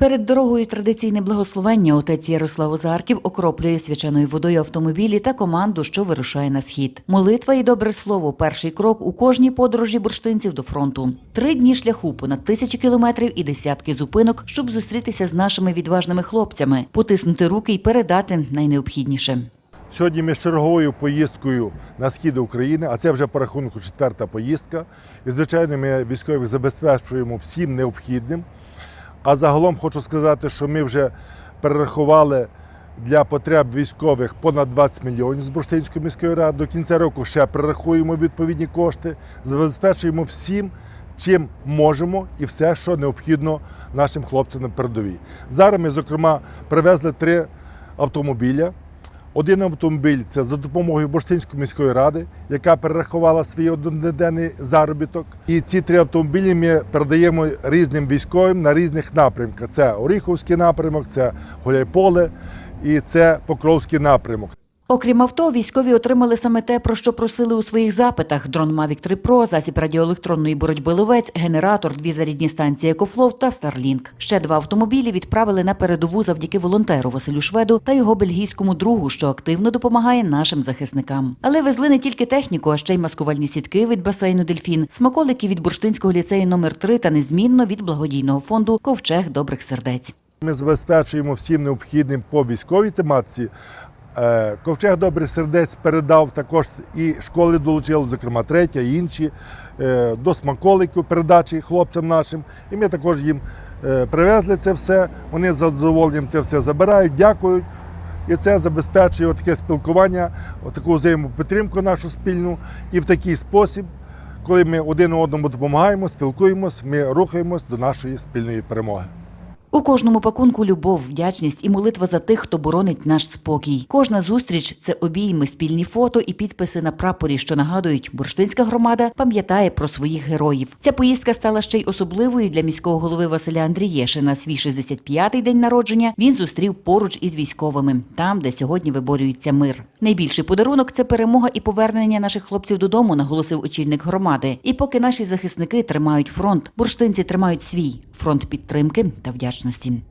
Перед дорогою традиційне благословення отець Ярослав Озарків окроплює свяченою водою автомобілі та команду, що вирушає на схід. Молитва і добре слово перший крок у кожній подорожі бурштинців до фронту. Три дні шляху, понад тисячі кілометрів і десятки зупинок, щоб зустрітися з нашими відважними хлопцями, потиснути руки і передати найнеобхідніше. Сьогодні ми з черговою поїздкою на схід України, а це вже по рахунку четверта поїздка. І, звичайно, ми військових забезпечуємо всім необхідним. А загалом хочу сказати, що ми вже перерахували для потреб військових понад 20 мільйонів з Бурштинської міської ради. До кінця року ще перерахуємо відповідні кошти, забезпечуємо всім, чим можемо, і все, що необхідно нашим хлопцям на передовій. Зараз ми, зокрема, привезли три автомобіля. Один автомобіль це за допомогою Бурштинської міської ради, яка перерахувала свій одноденний заробіток. І ці три автомобілі ми передаємо різним військовим на різних напрямках. Це Оріховський напрямок, це Гуляйполе і це Покровський напрямок. Окрім авто, військові отримали саме те, про що просили у своїх запитах: дрон Mavic 3 Pro, засіб радіоелектронної боротьби ловець, генератор, дві зарядні станції Екофлов та Starlink. Ще два автомобілі відправили на передову завдяки волонтеру Василю Шведу та його бельгійському другу, що активно допомагає нашим захисникам. Але везли не тільки техніку, а ще й маскувальні сітки від басейну Дельфін, смаколики від бурштинського ліцею номер 3 та незмінно від благодійного фонду Ковчег добрих сердець. Ми забезпечуємо всім необхідним по військовій тематиці. Е, Ковчег добрих сердець передав також і школи долучили, зокрема третя, інші е, до смаколиків передачі хлопцям нашим. І ми також їм е, привезли це все. Вони з задоволенням це все забирають, дякують. І це забезпечує таке спілкування, таку взаємопідтримку нашу спільну. І в такий спосіб, коли ми один одному допомагаємо, спілкуємось, ми рухаємось до нашої спільної перемоги. У кожному пакунку любов, вдячність і молитва за тих, хто боронить наш спокій. Кожна зустріч це обійми, спільні фото і підписи на прапорі, що нагадують, бурштинська громада пам'ятає про своїх героїв. Ця поїздка стала ще й особливою для міського голови Василя Андрієшина. Свій 65-й день народження він зустрів поруч із військовими, там, де сьогодні виборюється мир. Найбільший подарунок це перемога і повернення наших хлопців додому, наголосив очільник громади. І поки наші захисники тримають фронт, бурштинці тримають свій фронт підтримки та вдячності.